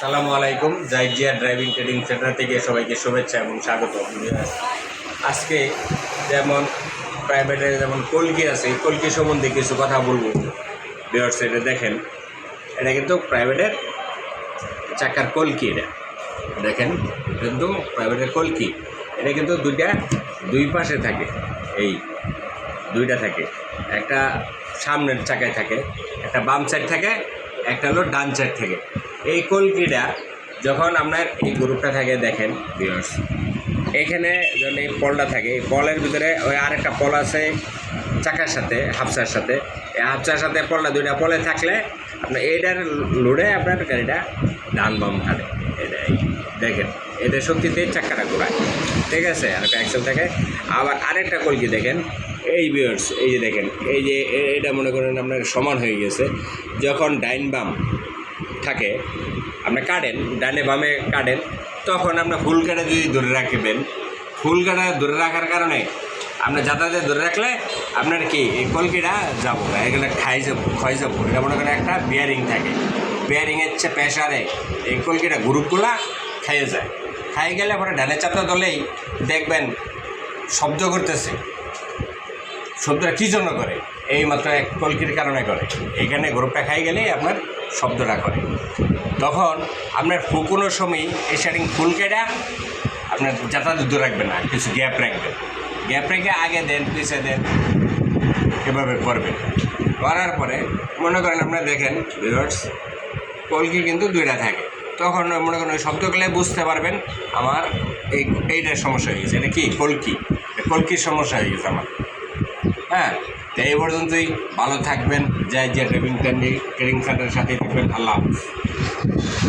সালামু আলাইকুম, জাইজিয়া driving training centre থেকে সবাইকে শুভেচ্ছা এবং স্বাগত। আজকে যেমন প্রাইভেটে যেমন কলকি আছে কলকি সম্বন্ধে কিছু কথা বলব। বিহার সাইডে দেখেন, এটা কিন্তু প্রাইভেটের চাকার কলকি এটা। দেখেন, কিন্তু প্রাইভেটের কলকি, এটা কিন্তু দুইটা, দুই পাশে থাকে, এই দুইটা থাকে। একটা সামনের চাকায় থাকে, একটা বাম সাইড থাকে, একটা হলো ডান সাইড থাকে। এই কলকিটা যখন আপনার এই গ্রুপটা থাকে, দেখেন ভিউয়ার্স এখানে যখন এই পলটা থাকে, এই পলের ভিতরে ওই আরেকটা পল আছে, চাকার সাথে, হাফসার সাথে। এই হাফসার সাথে পলটা, দুইটা পলে থাকলে আপনার এইটার লোডে আপনার গাড়িটা ডান বাম হারে এটা এই দেখেন এদের শক্তিতে চাকাটা ঘোরায়। ঠিক আছে, আর একটা অ্যাকশন থাকে। আবার আরেকটা কলকি দেখেন, এই বিয়ার্স এই যে দেখেন, এই যে এটা মনে করেন আপনার সমান হয়ে গেছে। যখন ডাইন বাম থাকে আপনি কাটেন, ডানে বামে কাটেন, তখন আপনার ফুল কাটা যদি ধরে রাখবেন। ফুল কাটা ধরে রাখার কারণে আপনি যাতায়াতে ধরে রাখলে আপনার কি, এই কলকিটা যাব না এখানে খাই যাব ক্ষয় যাব। এটা মনে করেন একটা বিয়ারিং থাকে। বিয়ারিংয়ের চেয়ে প্রেশারে এই কলকিটা গ্রুপগুলা খেয়ে যায়। খাই গেলে পরে ডানে চাপটা দলেই দেখবেন শব্দ করতেছে। শব্দটা কী জন্য করে? এই মাত্র এক কলকির কারণে করে। এখানে গ্রুপটা খাই গেলেই আপনার শব্দটা করে। তখন আপনার ফুকুনোর সময় এই শার্টিং ফুল কেটা আপনার যাতায়াত দূর রাখবেন না, কিছু গ্যাপ রাখবেন গ্যাপ রেখে আগে দেন পিছিয়ে দেন, এভাবে করবেন। করার পরে মনে করেন আপনারা দেখেন ভিউয়ার্স কলকি কিন্তু দুইটা থাকে। তখন মনে করেন ওই শব্দগুলো বুঝতে পারবেন, আমার এই, এইটার সমস্যা হয়ে গেছে। এটা কি? কলকি। কলকির সমস্যা হয়ে গেছে আমার। হ্যাঁ তো এই পর্যন্তই। ভালো থাকবেন। জয় জয় ট্রেনিং ট্রেনিং সেন্টারের সাথে থাকবেন। আল্লাহ হাফিজ।